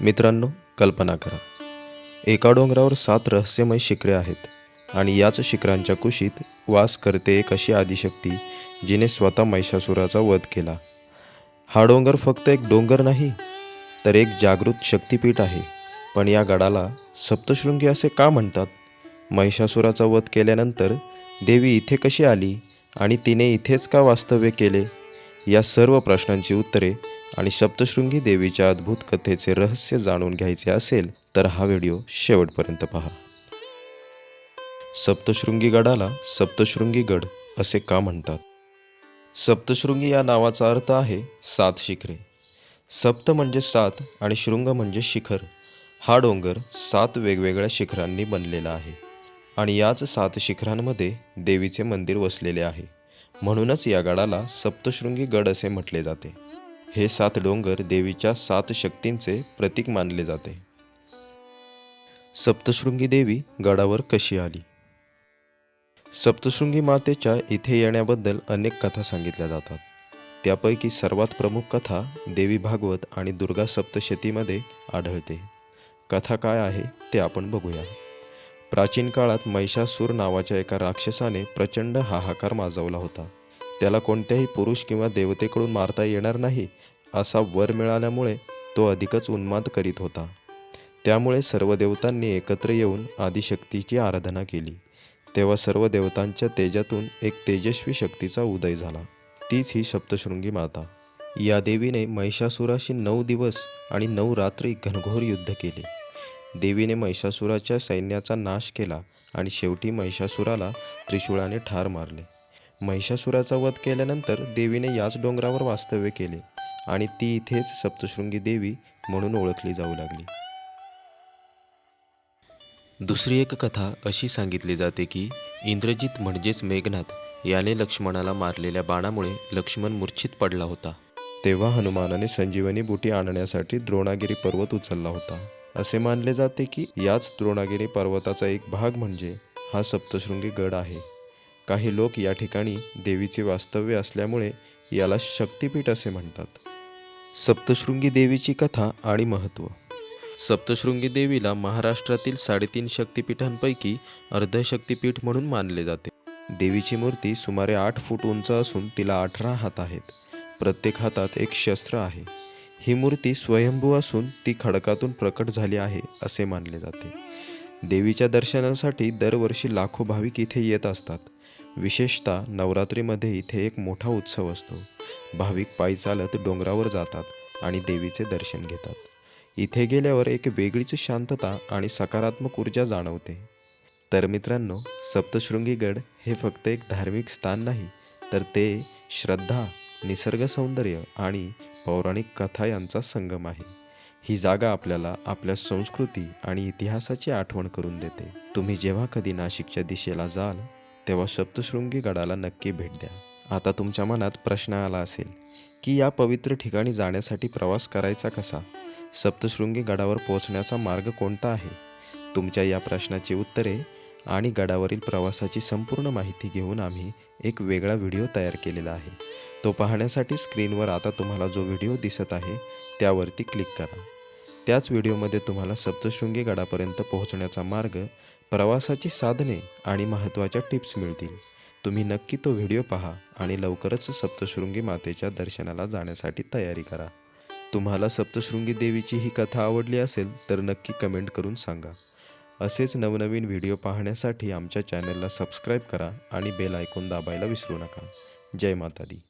मित्रांनो कल्पना करा. एका डोंगरावर सात रहस्यमय शिखरे आहेत आणि याच शिखरांच्या कुशीत वास करते एक अशी आदिशक्ती जिने स्वतः महिषासुराचा वध केला. हा डोंगर फक्त एक डोंगर नाही तर एक जागृत शक्तिपीठ आहे. पण या गडाला सप्तशृंगी असे का म्हणतात? महिषासुराचा वध केल्यानंतर देवी इथे कशी आली आणि तिने इथेच का वास्तव्य केले? या सर्व प्रश्नांची उत्तरे आणि सप्तशृंगी देवीच्या अद्भुत कथेचे रहस्य जाणून घ्यायचे असेल तर हा व्हिडिओ शेवटपर्यंत पहा. सप्तशृंगी गडाला सप्तशृंगी गड असे का म्हणतात? सप्तशृंगी या नावाचा अर्थ आहे सात शिखरे. सप्त म्हणजे सात आणि शृंग म्हणजे शिखर. हा डोंगर सात वेगवेगळ्या शिखरांनी बनलेला आहे आणि याच सात शिखरांमध्ये देवीचे मंदिर वसलेले आहे. म्हणूनच या गडाला सप्तशृंगी गड असे म्हटले जाते. हे सात डोंगर देवीच्या सात शक्तींचे प्रतीक मानले जाते. सप्तशृंगी देवी गडावर कशी आली? सप्तशृंगी मातेच्या इथे येण्याबद्दल अनेक कथा सांगितल्या जातात. त्यापैकी सर्वात प्रमुख कथा देवी भागवत आणि दुर्गा सप्तशतीमध्ये आढळते. कथा काय आहे ते आपण बघूया. प्राचीन काळात महिषासूर नावाच्या एका राक्षसाने प्रचंड हाहाकार माजवला होता. त्याला कोणत्याही पुरुष किंवा देवतेकडून मारता येणार नाही असा वर मिळाल्यामुळे तो अधिकच उन्माद करीत होता. त्यामुळे सर्व देवतांनी एकत्र येऊन आदिशक्तीची आराधना केली. तेव्हा सर्व देवतांच्या तेजातून एक तेजस्वी शक्तीचा उदय झाला. तीच ही सप्तशृंगी माता. या देवीने महिषासुराशी नऊ दिवस आणि नऊ रात्री घनघोर युद्ध केले. देवीने महिषासुराच्या सैन्याचा नाश केला आणि शेवटी महिषासुराला त्रिशूळाने ठार मारले. महिषासुराचा वध केल्यानंतर देवीने याच डोंगरावर वास्तव्य केले आणि ती इथेच सप्तशृंगी देवी म्हणून ओळखली जाऊ लागली. दुसरी एक कथा अशी सांगितली जाते की इंद्रजित म्हणजेच मेघनाथ याने लक्ष्मणाला मारलेल्या बाणामुळे लक्ष्मण मूर्छित पडला होता. तेव्हा हनुमानाने संजीवनी बुटी आणण्यासाठी द्रोणागिरी पर्वत उचलला होता. असे मानले जाते की याच द्रोणागिरी पर्वताचा एक भाग म्हणजे हा सप्तशृंगी गड आहे. काही लोक या ठिकाणी देवीचे वास्तव्य असल्यामुळे याला शक्तिपीठ असे म्हणतात. सप्तशृंगी देवीची कथा आणि महत्त्व सप्तशृंगी देवीला महाराष्ट्रातील साडेतीन शक्तिपीठांपैकी अर्धशक्तिपीठ म्हणून मानले जाते. देवीची मूर्ती सुमारे आठ फूट उंच असून तिला अठरा हात आहेत. प्रत्येक हातात एक शस्त्र आहे. ही मूर्ती स्वयंभू असून ती खडकातून प्रकट झाली आहे असे मानले जाते. देवीच्या दर्शनासाठी दरवर्षी लाखो भाविक इथे येत असतात. विशेषतः नवरात्रीमध्ये इथे एक मोठा उत्सव असतो. भाविक पायी चालत डोंगरावर जातात आणि देवीचे दर्शन घेतात. इथे गेल्यावर एक वेगळीच शांतता आणि सकारात्मक ऊर्जा जाणवते. तर मित्रांनो सप्तशृंगीगड हे फक्त एक धार्मिक स्थान नाही तर ते श्रद्धा निसर्ग सौंदर्य आणि पौराणिक कथा यांचा संगम आहे. ही जागा आपल्याला आपल्या संस्कृती आणि इतिहासाची आठवण करून देते. तुम्ही जेव्हा कधी नाशिकच्या दिशेला जाल तेव्हा सप्तशृंगी गडाला नक्की भेट द्या. आता तुमच्या मनात प्रश्न आला असेल की या पवित्र ठिकाणी जाण्यासाठी प्रवास करायचा कसा? सप्तशृंगी गडावर पोहोचण्याचा मार्ग कोणता आहे? तुमच्या या प्रश्नाची उत्तरे आणि गडावरील प्रवासाची संपूर्ण माहिती घेऊन आम्ही एक वेगळा व्हिडिओ तयार केलेला आहे. तो पाहण्यासाठी स्क्रीनवर आता तुम्हाला जो व्हिडिओ दिसत आहे त्यावरती क्लिक करा. त्याच व्हिडिओमध्ये तुम्हाला सप्तशृंगी गडापर्यंत पोहोचण्याचा मार्ग प्रवासाची साधने आणि महत्त्वाच्या टिप्स मिळतील. तुम्ही नक्की तो व्हिडिओ पहा आणि लवकरच सप्तशृंगी मातेच्या दर्शनाला जाण्यासाठी तयारी करा. तुम्हाला सप्तशृंगी देवीची ही कथा आवडली असेल तर नक्की कमेंट करून सांगा. असेच नवनवीन व्हिडिओ पाहण्यासाठी आमच्या चॅनलला सबस्क्राईब करा आणि बेल ऐकून दाबायला विसरू नका. जय माता दी